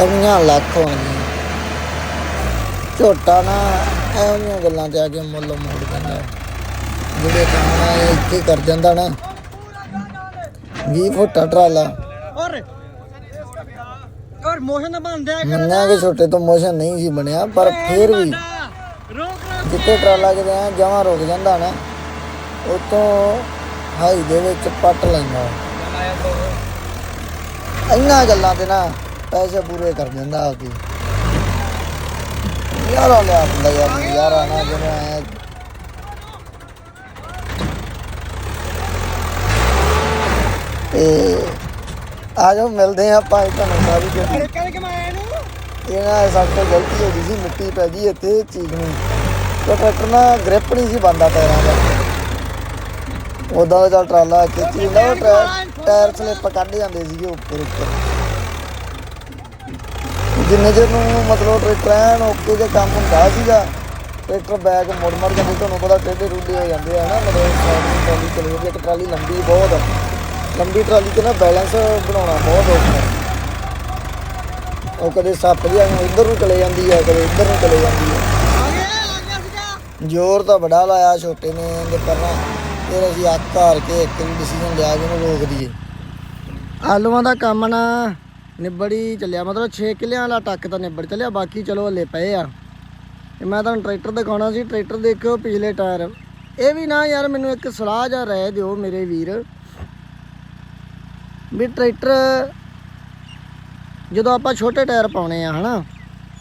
ਕਮੀਆਂ ਲੱਖ ਹੋਣਗੀਆਂ ਝੋਟਾ ਨਾ ਇਹੋ ਜਿਹੀਆਂ ਗੱਲਾਂ ਤੇ ਆ ਕੇ ਮੁੱਲ ਮੋੜ ਦਿੰਦਾ। ਜਿਹੜੇ ਕੰਮ ਇਹ ਇੱਥੇ ਕਰ ਜਾਂਦਾ ਨਾ। 20 ਫੁੱਟਾ ਟਰਾਲਾ। ਔਰ ਔਰ ਮੋਸ਼ਨ ਤਾਂ ਬੰਦ ਹੈ ਮੰਨਿਆ ਕਿ ਛੋਟੇ ਤੋਂ ਮੋਸ਼ਨ ਨਹੀਂ ਸੀ ਬਣਿਆ ਪਰ ਫਿਰ ਵੀ ਜਿੱਥੇ ਟਰਾਲਾ ਕਿਤੇ ਐ ਜਮਾਂ ਰੁਕ ਜਾਂਦਾ ਨਾ। ਉਤੋਂ ਹਾਈ ਦੇ ਵਿੱਚ ਪੱਟ ਲੈਂਦਾ। ਇੰਨਾ ਗੱਲਾਂ ਤੇ ਨਾ ਪੈਸੇ ਪੂਰੇ ਕਰ ਦਿੰਦਾ ਆਪੀ ਯਾਰਾ ਲਿਆ ਦਿੰਦਾ ਯਾਰ ਯਾਰਾ ਨਾ ਜਿਵੇਂ ਐ ਤੇ ਆ ਜਾਓ ਮਿਲਦੇ ਆ ਆਪਾਂ ਇਹ ਤੁਹਾਨੂੰ ਸਾਰੀ ਜਿਹੜੀ ਕਰਕੇ ਮੈਂ ਆਇਆ ਨੂੰ ਇਹ ਨਾ ਸਾਡੇ ਤੋਂ ਗਲਤੀ ਹੋ ਗਈ ਸੀ ਮਿੱਟੀ ਪੈ ਗਈ ਇੱਥੇ ਚੀਜ਼ ਨੂੰ। ਤੇ ਟਰੈਕਟਰ ਨਾਲ ਗ੍ਰਿਪ ਨਹੀਂ ਸੀ ਬੰਦਾ ਟਾਇਰਾਂ ਦਾ। ਉਦਾਂ ਦਾ ਚੱਲ ਟਰਾਲਾ ਖਿੱਚੀ ਜਾਂਦਾ ਟਾਇਰ ਸਲਿੱਪ ਕੱਢ ਜਾਂਦੇ ਸੀਗੇ ਉੱਪਰ ਉੱਪਰ ਜਿੰਨੇ ਚਿਰ ਨੂੰ ਮਤਲਬ ਟਰੈਕਟਰ ਐਨ ਓਕੇ ਜੇ ਕੰਮ ਹੁੰਦਾ ਸੀਗਾ ਟਰੈਕਟਰ ਬੈਕ ਮੁੜ ਮੜ ਜਾਂਦੇ ਤੁਹਾਨੂੰ ਪਤਾ ਟੇਢੇ ਰੁੱਡੇ ਹੋ ਜਾਂਦੇ ਆ ਨਾ ਮਤਲਬ ਟਰਾਲੀ ਚਲੀ ਜਾਂਦੀ ਹੈ, ਟਰਾਲੀ ਲੰਬੀ ਬਹੁਤ ਲੰਬੀ ਟਰਾਲੀ ਤੇ ਨਾ ਬੈਲੈਂਸ ਬਣਾਉਣਾ ਬਹੁਤ ਔਖਾ ਹੈ। ਉਹ ਕਦੇ ਸੱਪ ਜਿਹਾ ਇੱਧਰ ਨੂੰ ਚਲੇ ਜਾਂਦੀ ਹੈ ਕਦੇ ਇੱਧਰ ਨੂੰ ਚਲੇ ਜਾਂਦੀ ਹੈ ਜ਼ੋਰ ਤਾਂ ਬੜਾ ਲਾਇਆ ਛੋਟੇ ਨੇ ਤੇ ਪਹਿਲਾਂ। ਫਿਰ ਅਸੀਂ ਅੱਕ ਹਾਰ ਕੇ ਇੱਕ ਡਿਸੀਜਨ ਲਿਆ ਕਿ ਇਹਨੂੰ ਰੋਕ ਦਈਏ। ਆਲੂਆਂ ਦਾ ਕੰਮ ਨਾ ਨਿਬੜੀ ਚੱਲਿਆ। ਮਤਲਬ 6 ਕਿੱਲਿਆਂ ਵਾਲਾ ਟੱਕ ਤਾਂ ਨਿਬੜ ਚੱਲਿਆ। ਬਾਕੀ ਚਲੋ ਹਲੇ ਪਏ ਆ। ਤੇ ਮੈਂ ਤੁਹਾਨੂੰ ਟਰੈਕਟਰ ਦਿਖਾਉਣਾ ਸੀ। ਟਰੈਕਟਰ ਦੇਖਿਓ ਪਿਛਲੇ ਟਾਇਰ। ਇਹ ਵੀ ਨਾ ਯਾਰ ਮੈਨੂੰ ਇੱਕ ਸਲਾਹ ਜਾਂ ਰਹਿ ਦਿਓ ਮੇਰੇ ਵੀਰ। ਵੀ ਟਰੈਕਟਰ ਜਦੋਂ ਆਪਾਂ ਛੋਟੇ ਟਾਇਰ ਪਾਉਣੇ ਆ, ਹਨਾ?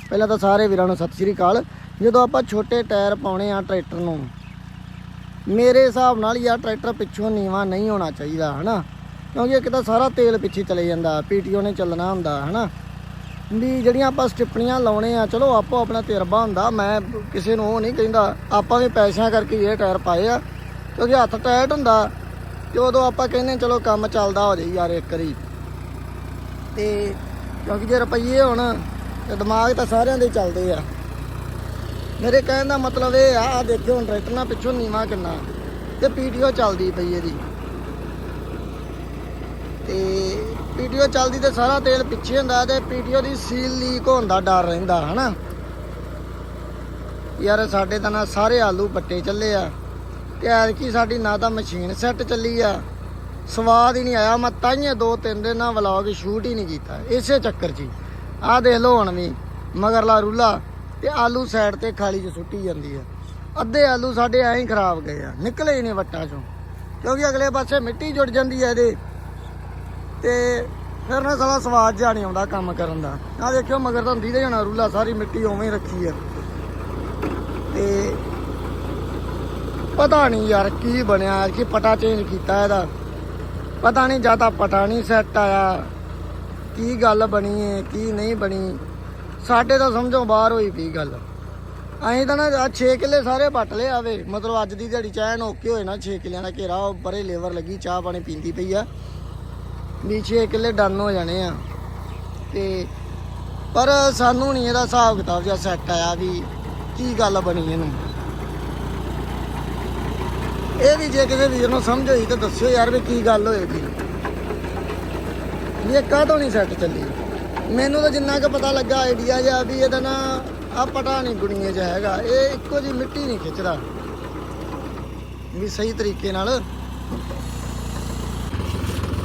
ਪਹਿਲਾਂ ਤਾਂ ਸਾਰੇ ਵੀਰਾਂ ਨੂੰ ਸਤਿ ਸ੍ਰੀ ਅਕਾਲ। ਜਦੋਂ ਆਪਾਂ ਛੋਟੇ ਟਾਇਰ ਪਾਉਣੇ ਆ ਟਰੈਕਟਰ ਨੂੰ, ਮੇਰੇ ਹਿਸਾਬ ਨਾਲ ਯਾਰ ਟਰੈਕਟਰ ਪਿੱਛੋਂ ਨੀਵਾ ਨਹੀਂ ਹੋਣਾ ਚਾਹੀਦਾ, ਹਨਾ? ਕਿਉਂਕਿ ਇੱਕ ਤਾਂ ਸਾਰਾ ਤੇਲ ਪਿੱਛੇ ਚਲੇ ਜਾਂਦਾ ਪੀਟੀਓ ਨੇ ਚੱਲਣਾ ਹੁੰਦਾ, ਹਨਾ? ਵੀ ਜਿਹੜੀਆਂ ਆਪਾਂ ਸਟਿੱਪਣੀਆਂ ਲਾਉਣੇ ਆ, ਚਲੋ ਆਪੋ ਆਪਣਾ ਤਜਰਬਾ ਹੁੰਦਾ, ਮੈਂ ਕਿਸੇ ਨੂੰ ਉਹ ਨਹੀਂ ਕਹਿੰਦਾ, ਆਪਾਂ ਵੀ ਪੈਸਿਆਂ ਕਰਕੇ ਹੀ ਇਹ ਟਾਇਰ ਪਾਏ ਆ, ਕਿਉਂਕਿ ਹੱਥ ਟਾਇਟ ਹੁੰਦਾ, ਤੇ ਉਦੋਂ ਆਪਾਂ ਕਹਿੰਦੇ ਚਲੋ ਕੰਮ ਚੱਲਦਾ ਹੋ ਜਾਈ ਯਾਰ ਇੱਕ ਵਾਰੀ। ਤੇ ਕਿਉਂਕਿ ਜੇ ਰੁਪਈਏ ਹੋਣ, ਤੇ ਦਿਮਾਗ ਤਾਂ ਸਾਰਿਆਂ ਦੇ ਚੱਲਦੇ ਆ। ਮੇਰੇ ਕਹਿਣ ਦਾ ਮਤਲਬ ਇਹ ਆ, ਆਹ ਦੇਖਿਓ ਹੁਣ ਟਰੈਕਟਰ ਨਾਲ ਪਿੱਛੋਂ ਨੀਵਾ ਕਿੰਨਾ, ਤੇ ਪੀਟੀਓ ਚੱਲਦੀ ਪਈ ਇਹਦੀ। ਤੇ ਪੀਟੀਓ ਚੱਲਦੀ ਤੇ ਸਾਰਾ ਤੇਲ ਪਿੱਛੇ ਹੁੰਦਾ ਤੇ ਪੀਟੀਓ ਦੀ ਸੀਲ ਲੀਕ ਹੋਣ ਦਾ ਡਰ ਰਹਿੰਦਾ, ਹਨਾ? ਯਾਰ ਸਾਡੇ ਤਾਂ ਨਾ ਸਾਰੇ ਆਲੂ ਪੱਟੇ ਚੱਲੇ ਆ। ਤੇ ਐਤਕੀ ਸਾਡੀ ਨਾ ਤਾਂ ਮਸ਼ੀਨ ਸੈੱਟ ਚੱਲੀ ਆ। ਸਵਾਦ ਹੀ ਨਹੀਂ ਆਇਆ। ਮੈਂ ਤਾਈਏ ਦੋ ਤਿੰਨ ਦਿਨ ਨਾਲ ਵਲੌਗ ਸ਼ੂਟ ਹੀ ਨਹੀਂ ਕੀਤਾ। ਇਸੇ ਚੱਕਰ 'ਚ ਹੀ। ਆਹ ਦੇਖ ਲਓ ਹੁਣ ਵੀ। ਮਗਰਲਾ ਰੂਲਾ। ਤੇ ਆਲੂ ਸਾਈਡ ਤੇ ਖਾਲੀ 'ਚ ਸੁੱਟੀ ਜਾਂਦੀ ਆ। ਅੱਧੇ ਆਲੂ ਸਾਡੇ ਐਂ ਹੀ ਖਰਾਬ ਗਏ ਆ। ਨਿਕਲੇ ਹੀ ਨਹੀਂ ਵੱਟਾਂ 'ਚੋਂ। ਕਿਉਂਕਿ ਅਗਲੇ ਪਾਸੇ ਮਿੱਟੀ ਜੁੜ ਜਾਂਦੀ ਆ ਇਹਦੇ। ਤੇ ਫਿਰ ਨਾ ਸਾਲਾ ਸਵਾਦ ਜਿਹਾ ਨਹੀਂ ਆਉਂਦਾ ਕੰਮ ਕਰਨ ਦਾ। ਆਹ ਦੇਖਿਓ ਮਗਰ ਤਾਂ ਹੁੰਦੀ ਤੇ ਜਾਣਾ ਰੂਲਾ, ਸਾਰੀ ਮਿੱਟੀ ਉਵੇਂ ਹੀ ਰੱਖੀ ਆ। ਤੇ ਪਤਾ ਨਹੀਂ ਯਾਰ ਕੀ ਬਣਿਆ, ਕਿ ਪਟਾ ਚੇਂਜ ਕੀਤਾ ਇਹਦਾ। ਪਤਾ ਨਹੀਂ ਜਾਂ ਤਾਂ ਪਟਾ ਨਹੀਂ ਸੈੱਟ ਆਇਆ, ਕੀ ਗੱਲ ਬਣੀ ਏ, ਕੀ ਨਹੀਂ ਬਣੀ। ਸਾਡੇ ਤਾਂ ਸਮਝੋ ਬਾਹਰ ਹੋਈ ਪਈ ਗੱਲ। ਅਸੀਂ ਤਾਂ ਨਾ ਆ 6 ਕਿੱਲੇ ਸਾਰੇ ਪੱਟ ਲਏ ਆਵੇ। ਮਤਲਬ ਅੱਜ ਦੀ ਦਿਹਾੜੀ ਚੈਨ ਓਕੇ ਹੋਏ ਨਾ 6 ਕਿੱਲਿਆਂ ਦਾ ਘੇਰਾ, ਉਹ ਪਰੇ ਲੇਬਰ ਲੱਗੀ, ਚਾਹ ਪਾਣੀ ਪੀਂਦੀ ਪਈ ਆ। ਵੀ 6 ਕਿੱਲੇ ਡਨ ਹੋ ਜਾਣੇ ਆ। ਤੇ ਪਰ ਸਾਨੂੰ ਨਹੀਂ ਇਹਦਾ ਹਿਸਾਬ ਕਿਤਾਬ ਜਿਹਾ ਸੈੱਟ ਆਇਆ ਵੀ ਕੀ ਗੱਲ ਬਣੀ ਇਹਨੂੰ। ਇਹ ਵੀ ਜੇ ਕਿਸੇ ਵੀਰ ਨੂੰ ਸਮਝ ਹੋਈ ਤਾਂ ਦੱਸਿਓ ਯਾਰ ਵੀ ਕੀ ਗੱਲ ਹੋਏਗੀ ਵੀ ਇਹ ਕਾਹਤੋਂ ਨਹੀਂ ਸੈੱਟ ਚੱਲੀ? ਮੈਨੂੰ ਤਾਂ ਜਿੰਨਾ ਕੁ ਪਤਾ ਲੱਗਾ ਆਈਡੀਆ ਜਿਹਾ ਵੀ ਇਹਦਾ ਨਾ ਆ ਪਟਾ ਨਹੀਂ ਗੁਣੀਏ ਜਿਹਾ ਹੈਗਾ। ਇਹ ਇੱਕੋ ਜੀ ਮਿੱਟੀ ਨਹੀਂ ਖਿੱਚਦਾ। ਵੀ ਸਹੀ ਤਰੀਕੇ ਨਾਲ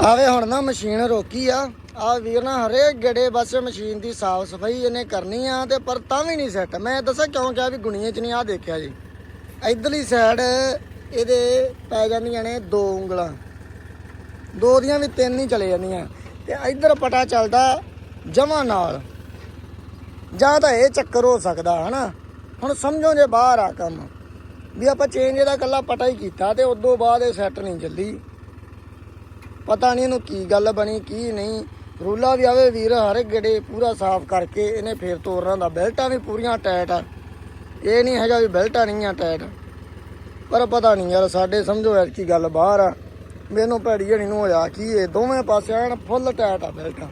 ਆਵੇ ਹੁਣ ਨਾ ਮਸ਼ੀਨ ਰੋਕੀ ਆ। ਆ ਵੀਰ ਨਾ ਹਰੇਕ ਗੜੇ ਬਸ ਮਸ਼ੀਨ ਦੀ ਸਾਫ਼ ਸਫ਼ਾਈ ਇਹਨੇ ਕਰਨੀ ਆ ਤੇ ਪਰ ਤਾਂ ਵੀ ਨਹੀਂ ਸੈੱਟ ਮੈਂ ਦੱਸਾਂ ਕਿਉਂ ਕਿਹਾ ਵੀ ਗੁਣੀਏ ਚ ਨਹੀਂ ਆ ਦੇਖਿਆ ਜੀ। ਇਧਰਲੀ ਸਾਈਡ ਇਹਦੇ ਪੈ ਜਾਂਦੀਆਂ ਨੇ ਦੋ ਉਂਗਲਾਂ। ਦੋ ਦੀਆਂ ਵੀ ਤਿੰਨ ਹੀ ਚਲੇ ਜਾਂਦੀਆਂ। ਤੇ ਇਧਰ ਪਟਾ ਚੱਲਦਾ ਜਮਾ ਨਾਲ। ਜਾਂ ਤਾਂ ਇਹ ਚੱਕਰ ਹੋ ਸਕਦਾ, ਹਨਾ? ਹੁਣ ਸਮਝੋ ਜੇ ਬਾਹਰ ਆ ਕੰਮ। ਵੀ ਆਪਾਂ ਚੇਂਜ ਇਹਦਾ ਕੱਲਾ ਪਟਾ ਹੀ ਕੀਤਾ ਤੇ ਤੋਂ ਬਾਅਦ ਇਹ ਸੈੱਟ ਨਹੀਂ ਚੱਲੀ। ਪਤਾ ਨਹੀਂ ਇਹਨੂੰ ਕੀ ਗੱਲ ਬਣੀ, ਕੀ ਨਹੀਂ। ਰੂਲਾ ਵੀ ਆਵੇ ਵੀਰ, ਹਰ ਇੱਕ ਗੇੜੇ ਪੂਰਾ ਸਾਫ਼ ਕਰਕੇ ਇਹਨੇ ਫੇਰ ਤੋੜਨਾ ਦਾ ਬੈਲਟਾਂ ਵੀ ਪੂਰੀਆਂ ਟਾਈਟ ਆ। ਇਹ ਨਹੀਂ ਹੈਗਾ ਵੀ ਬੈਲਟਾਂ ਨਹੀਂ ਆ ਟਾਈਟ ਪਰ ਪਤਾ ਨਹੀਂ ਯਾਰ, ਸਾਡੇ ਸਮਝੋ ਯਾਰ ਕੀ ਗੱਲ ਬਾਹਰ ਆ। ਮੈਨੂੰ ਭੈੜੀ ਜਣੀ ਨੂੰ ਹੋਇਆ ਕੀ ਇਹ ਦੋਵੇਂ ਪਾਸੇ ਐਨ ਫੁੱਲ ਟਾਈਟ ਆ ਬੈਲਟਾਂ।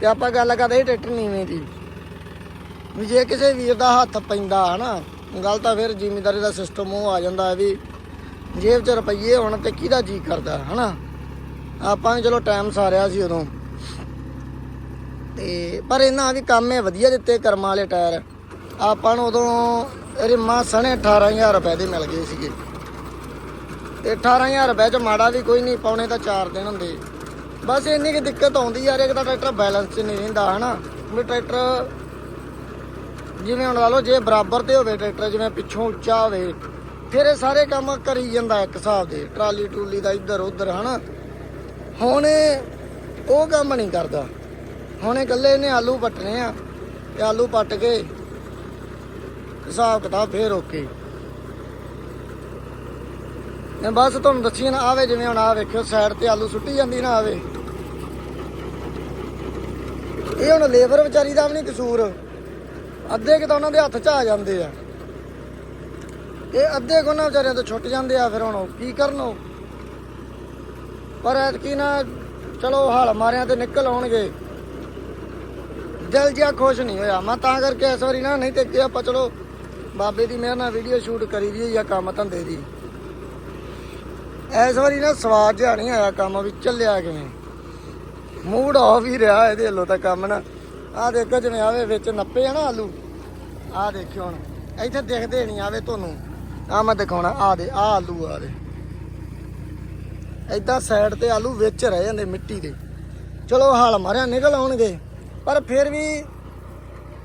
ਤੇ ਆਪਾਂ ਗੱਲ ਕਰਦੇ ਟਰੈਕਟਰ ਨੀਵੇਂ ਦੀ। ਵੀ ਜੇ ਕਿਸੇ ਵੀਰ ਦਾ ਹੱਥ ਪੈਂਦਾ ਹਨਾ, ਗੱਲ ਤਾਂ ਫਿਰ ਜ਼ਿਮੀਦਾਰੀ ਦਾ ਸਿਸਟਮ ਉਹ ਆ ਜਾਂਦਾ ਵੀ ਜੇਬ 'ਚ ਰੁਪਈਏ ਹੋਣ ਤੇ ਕਿਹਦਾ ਜੀ ਕਰਦਾ ਹਨਾ। ਆਪਾਂ ਵੀ ਚਲੋ ਟਾਈਮ ਸਾਰਿਆ ਸੀ ਉਦੋਂ। ਤੇ ਪਰ ਇਹਨਾਂ ਵੀ ਕੰਮ ਇਹ ਵਧੀਆ ਦਿੱਤੇ ਕਰਮਾਂ ਵਾਲੇ ਟਾਇਰ। ਆਪਾਂ ਨੂੰ ਉਦੋਂ ਰਿਮਾ ਸਣੇ 18000 ਰੁਪਏ ਦੇ ਮਿਲ ਗਏ ਸੀਗੇ। ਤੇ 18000 ਰੁਪਏ ਚ ਮਾੜਾ ਵੀ ਕੋਈ ਨਹੀਂ ਪਾਉਣੇ ਤਾਂ 4 ਦਿਨ ਹੁੰਦੇ। ਬਸ ਇੰਨੀ ਕਿ ਦਿੱਕਤ ਆਉਂਦੀ ਯਾਰ, ਇੱਕ ਤਾਂ ਟਰੈਕਟਰ ਬੈਲੈਂਸ 'ਚ ਨਹੀਂ ਰਹਿੰਦਾ, ਹਨਾ? ਵੀ ਟਰੈਕਟਰ ਜਿਵੇਂ ਹੁਣ ਲਾ ਲਓ, ਜੇ ਬਰਾਬਰ ਤੇ ਹੋਵੇ ਟਰੈਕਟਰ, ਜਿਵੇਂ ਪਿੱਛੋਂ ਉੱਚਾ ਹੋਵੇ, ਫਿਰ ਇਹ ਸਾਰੇ ਕੰਮ ਕਰੀ ਜਾਂਦਾ ਇੱਕ ਹਿਸਾਬ ਦੇ, ਟਰਾਲੀ ਟਰੂਲੀ ਦਾ ਇੱਧਰ ਉੱਧਰ ਹਨਾ? ਹੁਣ ਉਹ ਕੰਮ ਨਹੀਂ ਕਰਦਾ। ਹੁਣ ਇਕੱਲੇ ਇਹਨੇ ਆਲੂ ਪੱਟਣੇ ਆ ਤੇ ਆਲੂ ਪੱਟ ਕੇ ਹਿਸਾਬ ਕਿਤਾਬ ਫੇਰ ਓਕੇ ਇਹ ਬਸ ਤੁਹਾਨੂੰ ਦੱਸੀ ਨਾ, ਆਵੇ ਜਿਵੇਂ ਹੁਣ ਆ ਵੇਖਿਓ ਸਾਈਡ ਤੇ ਆਲੂ ਸੁੱਟੀ ਜਾਂਦੀ ਨਾ ਆਵੇ। ਇਹ ਹੁਣ ਲੇਬਰ ਵਿਚਾਰੀ ਦਾ ਵੀ ਨਹੀਂ ਕਸੂਰ। ਅੱਧੇ ਕਿ ਤਾਂ ਉਹਨਾਂ ਦੇ ਹੱਥ 'ਚ ਆ ਜਾਂਦੇ ਆ। ਇਹ ਅੱਧੇ ਕੋ ਨਾ ਵਿਚਾਰਿਆਂ ਤੋਂ ਛੁੱਟ ਜਾਂਦੇ ਆ, ਫਿਰ ਹੁਣ ਉਹ ਕੀ ਕਰਨ ਪਰ ਐਤਕੀ ਨਾ, ਚਲੋ ਹਲ ਮਾਰਿਆਂ ਤੇ ਨਿਕਲ ਆਉਣਗੇ। ਦਿਲ ਜਿਹਾ ਖੁਸ਼ ਨਹੀਂ ਹੋਇਆ। ਮੈਂ ਤਾਂ ਕਰਕੇ ਇਸ ਵਾਰੀ ਨਾ, ਨਹੀਂ ਤੇ ਅੱਗੇ ਆਪਾਂ ਚਲੋ, ਬਾਬੇ ਦੀ ਮਿਹਰ ਨਾਲ ਵੀਡੀਓ ਸ਼ੂਟ ਕਰੀ ਦੀ ਜਾਂ ਕੰਮ ਧੰਦੇ ਦੀ। ਇਸ ਵਾਰੀ ਨਾ ਸਵਾਦ ਜਿਹਾ ਨਹੀਂ ਆਇਆ ਕੰਮ ਵੀ, ਚੱਲਿਆ ਕਿਵੇਂ। ਮੂਡ ਆਫ ਹੀ ਰਿਹਾ ਇਹਦੇ ਵੱਲੋਂ ਤਾਂ ਕੰਮ ਨਾ। ਆਹ ਦੇਖੋ ਜਿਵੇਂ ਆਵੇ ਵਿੱਚ ਨੱਪੇ ਆ ਨਾ ਆਲੂ। ਆਹ ਦੇਖਿਓ ਹੁਣ। ਇੱਥੇ ਦਿਖਦੇ ਨਹੀਂ ਆਵੇ ਤੁਹਾਨੂੰ। ਆ ਮੈਂ ਦਿਖਾਉਣਾ। ਆ ਦੇ ਆ ਆਲੂ ਆ ਦੇ। ਏਦਾਂ ਸਾਈਡ ਤੇ ਆਲੂ ਵਿੱਚ ਰਹਿ ਜਾਂਦੇ ਮਿੱਟੀ ਦੇ। ਚਲੋ ਹਾਲ ਮਾਰਿਆ, ਨਿਕਲ ਆਉਣਗੇ। ਪਰ ਫਿਰ ਵੀ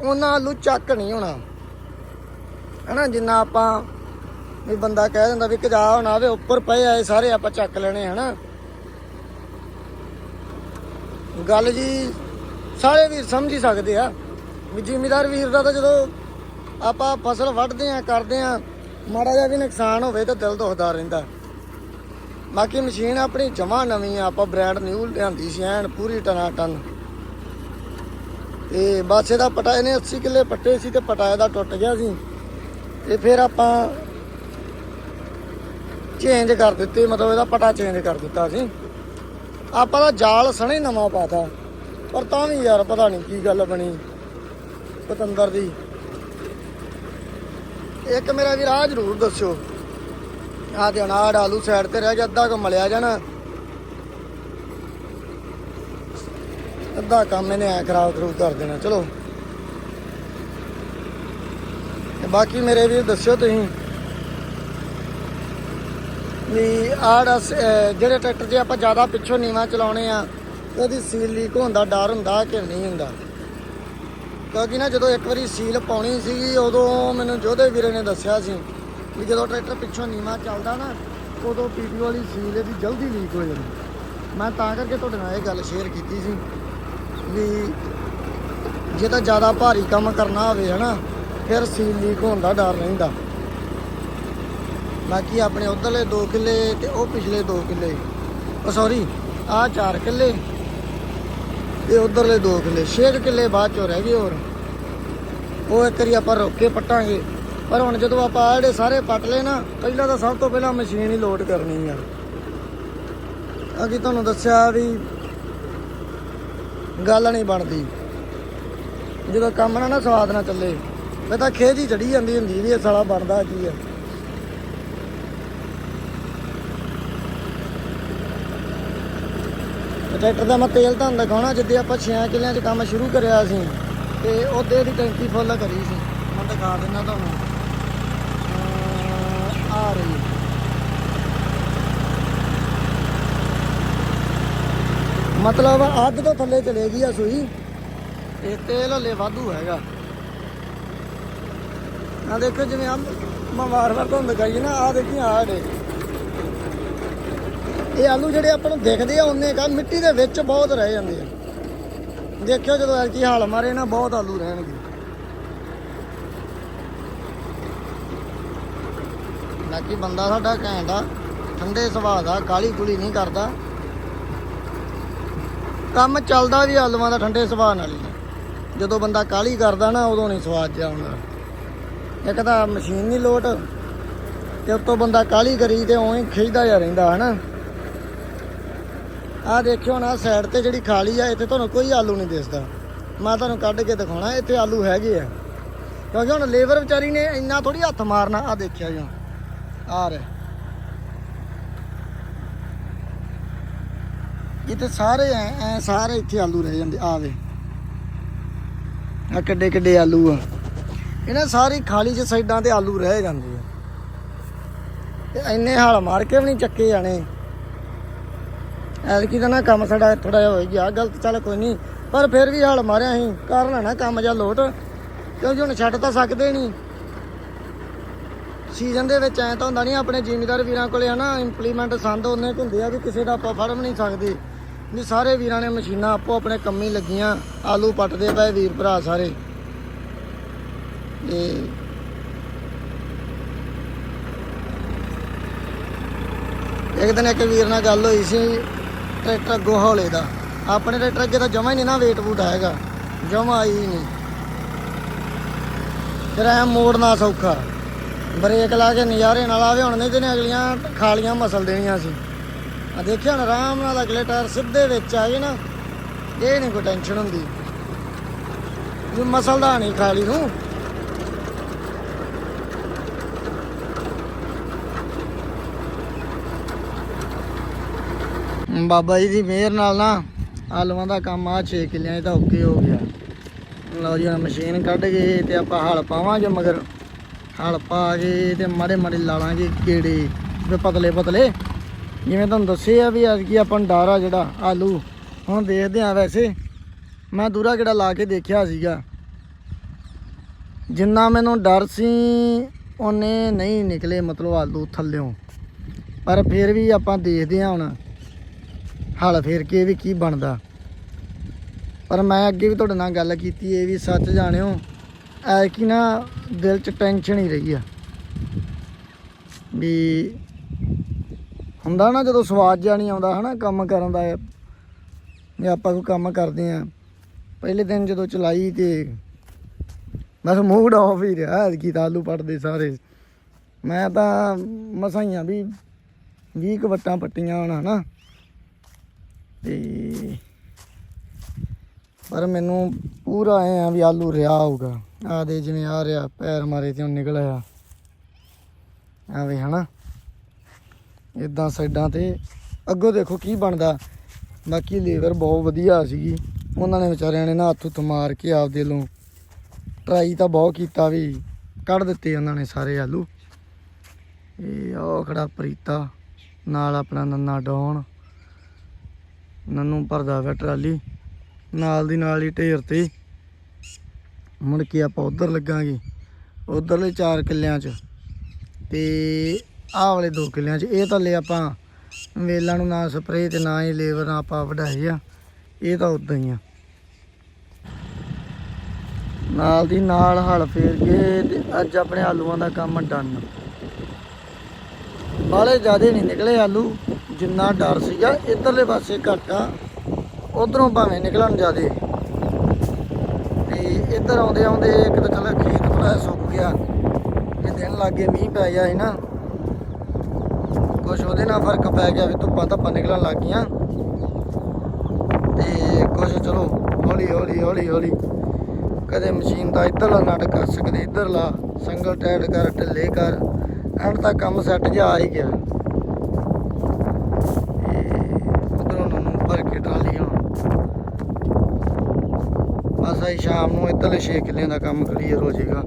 ਉਹਨਾਂ ਆਲੂ ਚੱਕ ਨਹੀਂ ਹੋਣਾ। ਹਨਾ, ਜਿੰਨਾ ਆਪਾਂ ਵੀ ਬੰਦਾ ਕਹਿ ਦਿੰਦਾ ਵੀ ਕਜਾ ਹੋਣਾ ਆਵੇ ਉੱਪਰ ਪਏ ਆਏ ਸਾਰੇ ਆਪਾਂ ਚੱਕ ਲੈਣੇ, ਹਨਾ। ਗੱਲ ਜੀ, ਸਾਰੇ ਵੀਰ ਸਮਝ ਹੀ ਸਕਦੇ ਆ। ਵੀ ਜ਼ਿਮੀਦਾਰ ਵੀਰ ਦਾ ਤਾਂ ਜਦੋਂ ਆਪਾਂ ਫਸਲ ਵੱਢਦੇ ਆ, ਕਰਦੇ ਆ, ਮਾੜਾ ਜਿਹਾ ਵੀ ਨੁਕਸਾਨ ਹੋਵੇ ਤਾਂ ਦਿਲ ਦੁਖਦਾ ਰਹਿੰਦਾ। ਬਾਕੀ ਮਸ਼ੀਨ ਆਪਣੀ ਜਮਾ ਨਵੀਂ ਆ, ਆਪਾਂ ਬ੍ਰਾਂਡ ਨਿਊ ਲਿਆਂਦੀ ਸੀ ਐਨ, ਪੂਰੀ ਟਨਾ ਟਨ। ਤੇ ਬਸ ਇਹਦਾ ਪਟਾ, ਇਹਨੇ 80 ਕਿੱਲੇ ਪੱਟੇ ਸੀ ਤੇ ਪਟਾ ਇਹਦਾ ਟੁੱਟ ਗਿਆ ਸੀ। ਤੇ ਫਿਰ ਆਪਾਂ ਚੇਂਜ ਕਰ ਦਿੱਤੇ, ਮਤਲਬ ਇਹਦਾ ਪਟਾ ਚੇਂਜ ਕਰ ਦਿੱਤਾ ਸੀ। ਆਪਾਂ ਦਾ ਜਾਲ ਸਣੇ ਨਵਾਂ ਪਾਤਾ, ਪਰ ਤਾਂ ਵੀ ਯਾਰ ਪਤਾ ਨਹੀਂ ਕੀ ਗੱਲ ਬਣੀ ਪਤੰਦਰ ਦੀ। ਇੱਕ ਮੇਰਾ ਵੀਰ ਆ ਜ਼ਰੂਰ ਦੱਸਿਓ। ਆ ਤੇ ਹੁਣ ਆਲੂ ਸਾਈਡ ਤੇ ਰਹਿ ਗਿਆ, ਅੱਧਾ ਕੁ ਮਲਿਆ ਜਾਣਾ। ਅੱਧਾ ਕੰਮ ਇਹਨੇ ਐ ਖਰਾਬ ਖਰੂਬ ਕਰ ਦੇਣਾ, ਚਲੋ। ਤੇ ਬਾਕੀ ਮੇਰੇ ਵੀਰ ਦੱਸਿਓ ਤੁਸੀਂ ਵੀ ਆੜਾ ਜਿਹੜੇ ਟਰੈਕਟਰ ਜੇ ਆਪਾਂ ਜ਼ਿਆਦਾ ਪਿੱਛੋਂ ਨੀਵਾ ਚਲਾਉਣੇ ਆ, ਉਹਦੀ ਸੀਲ ਲੀਕ ਹੋਣ ਦਾ ਡਰ ਹੁੰਦਾ ਕਿ ਨਹੀਂ ਹੁੰਦਾ। ਕਿਉਂਕਿ ਨਾ ਜਦੋਂ ਇੱਕ ਵਾਰੀ ਸੀਲ ਪਾਉਣੀ ਸੀਗੀ, ਉਦੋਂ ਮੈਨੂੰ ਜੋਧੇ ਵੀਰੇ ਨੇ ਦੱਸਿਆ ਸੀ ਵੀ ਜਦੋਂ ਟਰੈਕਟਰ ਪਿੱਛੋਂ ਨੀਵਾ ਚੱਲਦਾ ਨਾ, ਉਦੋਂ ਪੀਪੀ ਵਾਲੀ ਸੀਲ ਇਹਦੀ ਜਲਦੀ ਲੀਕ ਹੋ ਜਾਂਦੀ। ਮੈਂ ਤਾਂ ਕਰਕੇ ਤੁਹਾਡੇ ਨਾਲ ਇਹ ਗੱਲ ਸ਼ੇਅਰ ਕੀਤੀ ਸੀ ਵੀ ਜੇ ਤਾਂ ਜ਼ਿਆਦਾ ਭਾਰੀ ਕੰਮ ਕਰਨਾ ਹੋਵੇ, ਹਨਾ, ਫਿਰ ਸੀਲ ਲੀਕ ਹੋਣ ਦਾ ਡਰ ਰਹਿੰਦਾ। ਬਾਕੀ ਆਪਣੇ ਉਧਰਲੇ 2 ਕਿੱਲੇ ਤੇ ਉਹ ਪਿਛਲੇ 2 ਕਿੱਲੇ। ਉਹ ਸੌਰੀ ਆਹ 4 ਕਿੱਲੇ ਤੇ ਉਧਰਲੇ 2 ਕਿੱਲੇ। 6 ਕਿੱਲੇ ਬਾਅਦ ਚੋਂ ਰਹਿ ਗਏ ਹੋਰ। ਉਹ ਇੱਕ ਵਾਰੀ ਆਪਾਂ ਰੋਕ ਕੇ ਪੱਟਾਂਗੇ। ਪਰ ਹੁਣ ਜਦੋਂ ਆਪਾਂ ਜਿਹੜੇ ਸਾਰੇ ਪੱਟ ਲਏ ਨਾ, ਪਹਿਲਾਂ ਤਾਂ ਸਭ ਤੋਂ ਪਹਿਲਾਂ ਮਸ਼ੀਨ ਹੀ ਲੋਡ ਕਰਨੀ ਆ। ਅੱਗੇ ਤੁਹਾਨੂੰ ਦੱਸਿਆ ਵੀ ਗੱਲ ਨਹੀਂ ਬਣਦੀ। ਜਦੋਂ ਕੰਮ ਨਾ ਨਾ ਸਵਾਦ ਨਾਲ ਚੱਲੇ ਮੈਂ ਤਾਂ ਖੇਜ ਹੀ ਚੜੀ ਜਾਂਦੀ ਹੁੰਦੀ ਵੀ ਇਹ ਸਾਲਾ ਬਣਦਾ ਕੀ ਆ। ਟਰੈਕਟਰ ਦਾ ਮੈਂ ਤੇਲ ਤੁਹਾਨੂੰ ਦਿਖਾਉਣਾ, ਜਿੱਦੇ ਆਪਾਂ 6 ਕਿੱਲਿਆਂ 'ਚ ਕੰਮ ਸ਼ੁਰੂ ਕਰਿਆ ਸੀ, ਤੇ ਉਹਦੇ ਦੀ ਟੈਂਕੀ ਫੁੱਲ ਕਰੀ ਸੀ। ਮੈਂ ਦਿਖਾ ਦਿੰਦਾ ਤੁਹਾਨੂੰ। ਆ ਰਹੀ ਮਤਲਬ ਅੱਧ ਤੋਂ ਥੱਲੇ ਚਲੇ ਗਈ ਆ ਸੂਈ। ਇਹ ਤੇਲ ਹਲੇ ਵਾਧੂ ਹੈਗਾ। ਆ ਦੇਖੋ ਜਿਵੇਂ ਆ ਮੈਂ ਵਾਰ-ਵਾਰ ਤੁਹਾਨੂੰ ਦਿਖਾਈ ਨਾ ਆ ਦੇਖੀ ਆ ਡੇ ਇਹ ਆਲੂ ਜਿਹੜੇ ਆਪਾਂ ਨੂੰ ਦਿਖਦੇ ਆ ਉਹਨੇ ਕਾ ਮਿੱਟੀ ਦੇ ਵਿੱਚ ਬਹੁਤ ਰਹਿ ਜਾਂਦੇ ਆ। ਦੇਖਿਓ ਜਦੋਂ ਕੀ ਹਾਲ ਮਾਰੇ ਨਾ, ਬਹੁਤ ਆਲੂ ਰਹਿਣਗੇ। ਬਾਕੀ ਬੰਦਾ ਸਾਡਾ ਘੈਂਟ ਆ, ਠੰਡੇ ਸੁਭਾਅ ਦਾ ਕਾਲੀ ਕੁਲੀ ਨਹੀਂ ਕਰਦਾ। ਕੰਮ ਚੱਲਦਾ ਵੀ ਆਲੂਆਂ ਦਾ ਠੰਡੇ ਸੁਭਾਅ ਨਾਲ ਹੀ। ਜਦੋਂ ਬੰਦਾ ਕਾਲੀ ਕਰਦਾ ਨਾ, ਉਦੋਂ ਨਹੀਂ ਸਵਾਦ ਜਿਹਾ ਆਉਂਦਾ। ਇੱਕ ਤਾਂ ਮਸ਼ੀਨ ਨਹੀਂ ਲੋਟ, ਤੇ ਉੱਤੋਂ ਬੰਦਾ ਕਾਲੀ ਕਰੀ ਤੇ ਉਵੇਂ ਖਿੱਚਦਾ ਜਾ ਰਹਿੰਦਾ, ਹਨਾ। ਆ ਦੇਖਿਓ ਨਾ, ਸਾਈਡ ਤੇ ਜਿਹੜੀ ਖਾਲੀ ਆ, ਇੱਥੇ ਤੁਹਾਨੂੰ ਕੋਈ ਆਲੂ ਨਹੀਂ ਦਿਸਦਾ। ਮੈਂ ਤੁਹਾਨੂੰ ਕੱਢ ਕੇ ਦਿਖਾਉਣਾ, ਇੱਥੇ ਆਲੂ ਹੈਗੇ ਆ। ਕਿਉਂਕਿ ਹੁਣ ਲੇਬਰ ਵਿਚਾਰੀ ਨੇ ਇੰਨਾ ਥੋੜੀ ਹੱਥ ਮਾਰਨਾ ਆ ਦੇਖਿਆ ਜੀ ਆ ਰਿਹਾ ਇਹ ਸਾਰੇ ਐ ਐ ਸਾਰੇ ਇੱਥੇ ਆਲੂ ਰਹਿ ਜਾਂਦੇ, ਆ ਆ ਕਿੱਡੇ ਕਿੱਡੇ ਆਲੂ ਆ। ਇਹਨਾਂ ਸਾਰੀ ਖਾਲੀ ਚ ਸਾਈਡਾਂ ਤੇ ਆਲੂ ਰਹਿ ਜਾਂਦੇ ਆ। ਤੇ ਇੰਨੇ ਹਾਲ ਮਾਰ ਕੇ ਵੀ ਨਹੀਂ ਚੱਕੇ ਜਾਣੇ। ਐਲਕੀ ਦਾ ਨਾ ਕੰਮ ਸਾਡਾ ਥੋੜਾ ਜਿਹਾ ਹੋਈ ਗਿਆ, ਗਲਤ ਚੱਲ ਕੋਈ ਨਹੀਂ। ਪਰ ਫਿਰ ਵੀ ਹਾਲ ਮਾਰਿਆ ਅਸੀਂ ਕਰ ਲੈਣਾ ਕੰਮ ਜਾਂ ਲੋਟ। ਕਿਉਂਕਿ ਹੁਣ ਛੱਡ ਤਾਂ ਸਕਦੇ ਨਹੀਂ। ਸੀਜ਼ਨ ਦੇ ਵਿੱਚ ਐ ਤਾਂ ਹੁੰਦਾ ਨਹੀਂ ਆਪਣੇ ਜ਼ਿਮੀਦਾਰ ਵੀਰਾਂ ਕੋਲੇ ਹਨਾ ਇੰਪਲੀਮੈਂਟ ਸੰਦ ਉਹਨੇ ਕੁ ਹੁੰਦੇ ਆ ਵੀ ਕਿਸੇ ਦਾ ਆਪਾਂ ਫੜ ਵੀ ਨਹੀਂ ਸਕਦੇ। ਵੀ ਸਾਰੇ ਵੀਰਾਂ ਨੇ ਮਸ਼ੀਨਾਂ ਆਪੋ ਆਪਣੇ ਕੰਮੀ ਲੱਗੀਆਂ, ਆਲੂ ਪੱਟਦੇ ਪਏ ਵੀਰ ਭਰਾ ਸਾਰੇ। ਤੇ ਇੱਕ ਦਿਨ ਇੱਕ ਵੀਰ ਨਾਲ ਗੱਲ ਹੋਈ ਸੀ, ਟਰੈਕਟਰ ਅੱਗੋਂ ਹੌਲੇ ਦਾ। ਆਪਣੇ ਟਰੈਕਟਰ ਅੱਗੇ ਤਾਂ ਜਮਾ ਹੀ ਨਹੀਂ ਨਾ ਵੇਟ ਵੂਟ ਹੈਗਾ, ਜਮਾ ਹੀ ਨਹੀਂ ਫਿਰ ਐ ਮੋੜਨਾ ਸੌਖਾ। ਬ੍ਰੇਕ ਲਾ ਕੇ ਨਜ਼ਾਰੇ ਨਾਲ ਆਵੇ ਹੁਣ ਨਹੀਂ ਤੇ ਨੇ ਅਗਲੀਆਂ ਖਾਲੀਆਂ ਮਸਲ ਦੇਣੀਆਂ ਸੀ। ਆ ਦੇਖਿਆ ਹੁਣ ਆਰਾਮ ਨਾਲ ਅਗਲੇ ਟਾਇਰ ਸਿੱਧੇ ਵਿੱਚ ਆ ਗਏ ਨਾ, ਇਹ ਨਹੀਂ ਕੋਈ ਟੈਨਸ਼ਨ ਹੁੰਦੀ। ਵੀ ਮਸਲਦਾ ਨਹੀਂ ਖਾਲੀ ਨੂੰ। ਬਾਬਾ ਜੀ ਦੀ ਮਿਹਰ ਨਾਲ ਨਾ ਆਲੂਆਂ ਦਾ ਕੰਮ ਆ 6 ਕਿੱਲਿਆਂ 'ਚ ਤਾਂ ਓਕੇ ਹੋ ਗਿਆ। ਲਓ ਜੀ, ਹੁਣ ਮਸ਼ੀਨ ਕੱਢ ਕੇ ਤੇ ਆਪਾਂ ਹਲ ਪਾਵਾਂਗੇ ਮਗਰ। ਹਲ ਪਾ ਕੇ ਤੇ ਮਾੜੇ ਮਾੜੇ ਲਾ ਲਾਂਗੇ ਕੀੜੇ ਤੇ ਪਤਲੇ ਪਤਲੇ। ਜਿਵੇਂ ਤੁਹਾਨੂੰ ਦੱਸਿਆ ਵੀ ਅੱਜ ਕੀ ਆਪਾਂ ਡਰ ਆ ਜਿਹੜਾ, ਆਲੂ, ਹੁਣ ਦੇਖਦੇ ਆ ਵੈਸੇ। ਮੈਂ ਦੂਰਾ ਕਿਹੜਾ ਲਾ ਕੇ ਦੇਖਿਆ ਸੀਗਾ। ਜਿੰਨਾ ਮੈਨੂੰ ਡਰ ਸੀ, ਉਹਨੇ ਨਹੀਂ ਨਿਕਲੇ ਮਤਲਬ ਆਲੂ ਥੱਲਿਓਂ। ਪਰ ਫਿਰ ਵੀ ਆਪਾਂ ਦੇਖਦੇ ਆ ਹੁਣ, ਹਲ ਫੇਰ ਕੇ ਵੀ ਕੀ ਬਣਦਾ। ਪਰ ਮੈਂ ਅੱਗੇ ਵੀ ਤੁਹਾਡੇ ਨਾਲ ਗੱਲ ਕੀਤੀ, ਇਹ ਵੀ ਸੱਚ ਜਾਣਿਓ। ਐ ਕਿ ਨਾ ਦਿਲ 'ਚ ਟੈਨਸ਼ਨ ਹੀ ਰਹੀ ਆ। ਵੀ ਹੁੰਦਾ ਨਾ ਜਦੋਂ ਸਵਾਦ ਜਿਹਾ ਨਹੀਂ ਆਉਂਦਾ ਹਨਾ, ਕੰਮ ਕਰਨ ਦਾ। ਵੀ ਆਪਾਂ ਕੋਈ ਕੰਮ ਕਰਦੇ ਆ। ਪਹਿਲੇ ਦਿਨ ਜਦੋਂ ਚਲਾਈ ਤੇ ਬਸ ਮੂਡ ਆਫ ਹੀ ਰਿਹਾ ਕੀ ਤਾਂ ਆਲੂ ਪੱਟਦੇ ਸਾਰੇ। ਮੈਂ ਤਾਂ ਮਸਾਈਆਂ ਵੀ 20 ਕੁ ਵੱਟਾਂ ਪੱਟੀਆਂ ਹੁਣ ਹਨਾ। ਤੇ ਪਰ ਮੈਨੂੰ ਪੂਰਾ ਐ ਆ ਵੀ ਆਲੂ ਰਿਆ ਹੋਊਗਾ। ਆ ਦੇ ਜਿਵੇਂ ਆ ਰਿਹਾ, ਪੈਰ ਮਾਰੇ ਤੇ ਉਹ ਨਿਕਲ ਆਇਆ। ਐਵੇਂ ਹਨਾ? ਇਦਾਂ ਸਾਈਡਾਂ ਤੇ, ਅੱਗੋਂ ਦੇਖੋ ਕੀ ਬਣਦਾ। ਬਾਕੀ ਲੇਬਰ ਬਹੁਤ ਵਧੀਆ ਸੀਗੀ। ਉਹਨਾਂ ਨੇ ਵਿਚਾਰਿਆਂ ਨੇ ਨਾ ਹੱਥ ਹੁੱਥ ਮਾਰ ਕੇ ਆਪਦੇ ਵੱਲੋਂ ਟਰਾਈ ਤਾਂ ਬਹੁਤ ਕੀਤਾ ਵੀ, ਕੱਢ ਦਿੱਤੇ ਉਹਨਾਂ ਨੇ ਸਾਰੇ ਆਲੂ। ਇਹ ਉਹ ਖੜਾ ਪ੍ਰੀਤਾ, ਨਾਲ ਆਪਣਾ ਨੰਨਾ ਡੌਨ। ਨੰਨੂ ਭਰਦਾ ਵਾ ਟਰਾਲੀ। ਨਾਲ ਦੀ ਨਾਲ ਹੀ ਢੇਰ ਤੇ ਮੁੜ ਕੇ ਆਪਾਂ ਉਧਰ ਲੱਗਾਂਗੇ ਉਧਰਲੇ 4 ਕਿੱਲਿਆਂ 'ਚ। ਤੇ ਆਹ ਵਾਲੇ 2 ਕਿੱਲਿਆਂ 'ਚ। ਇਹ ਤਾਂ ਲੈ ਆਪਾਂ ਵੇਲਾਂ ਨੂੰ ਨਾ ਸਪਰੇਅ ਤੇ ਨਾ ਹੀ ਲੇਬਰ ਆਪਾਂ ਵਢਾਈ ਆ। ਇਹ ਤਾਂ ਉਦਾਂ ਹੀ ਆ। ਨਾਲ ਦੀ ਨਾਲ ਹਲ ਫੇਰ ਕੇ ਤੇ ਅੱਜ ਆਪਣੇ ਆਲੂਆਂ ਦਾ ਕੰਮ ਡਨ। ਬਾਲੇ ਜਿਆਦੇ ਨਹੀਂ ਨਿਕਲੇ ਆਲੂ। ਜਿੰਨਾ ਡਰ ਸੀਗਾ, ਇਧਰਲੇ ਪਾਸੇ ਘੱਟ ਆ। ਉਧਰੋਂ ਭਾਵੇਂ ਨਿਕਲਣ ਜਿਆਦੇ। ਇੱਧਰ ਆਉਂਦੇ ਆਉਂਦੇ ਇੱਕ ਤਾਂ ਚੱਲ ਖੇਤ ਥੋੜਾ ਸੁੱਕ ਗਿਆ। ਇਹ ਦਿਨ ਲੱਗੇ ਮੀਂਹ ਪੈ ਗਿਆ ਸੀ ਨਾ। ਕੁਛ ਉਹਦੇ ਨਾਲ ਫ਼ਰਕ ਪੈ ਗਿਆ ਵੀ ਧੁੱਪਾਂ ਧੱਪਾਂ ਨਿਕਲਣ ਲੱਗ ਗਈਆਂ। ਤੇ ਕੁਛ ਚਲੋ, ਹੌਲੀ ਹੌਲੀ ਹੌਲੀ ਹੌਲੀ ਕਦੇ ਮਸ਼ੀਨ ਦਾ ਇੱਧਰਲਾ ਨਟ ਕੱਸ ਕਦੇ ਇੱਧਰਲਾ ਸਿੰਗਲ ਟਾਇਰ ਕਰ, ਢਿੱਲੇ ਕਰ ਐਂਡ ਤਾਂ ਕੰਮ ਸੈੱਟ ਜਾ ਆ ਹੀ ਗਿਆ ਉਧਰੋਂ ਨੂੰ ਭਰ ਕੇ ਟਰਾਲੀ ਹੁਣ ਬਸ ਆਈ ਸ਼ਾਮ ਨੂੰ ਇੱਧਰਲੇ 6 ਕਿੱਲਿਆਂ ਦਾ ਕੰਮ ਕਲੀਅਰ ਹੋ ਜਾਏਗਾ।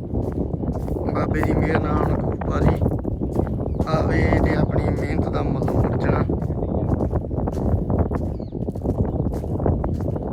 ਬਾਬੇ ਦੀ ਮਿਹਰ ਨਾਲ ਹੁਣ ਖੂਬ ਭਾਰੀ ਆਵੇ ਤੇ ਆਪਣੀ ਮਿਹਨਤ ਦਾ ਮੁੱਲ ਮੁੜ ਜਾਣਾ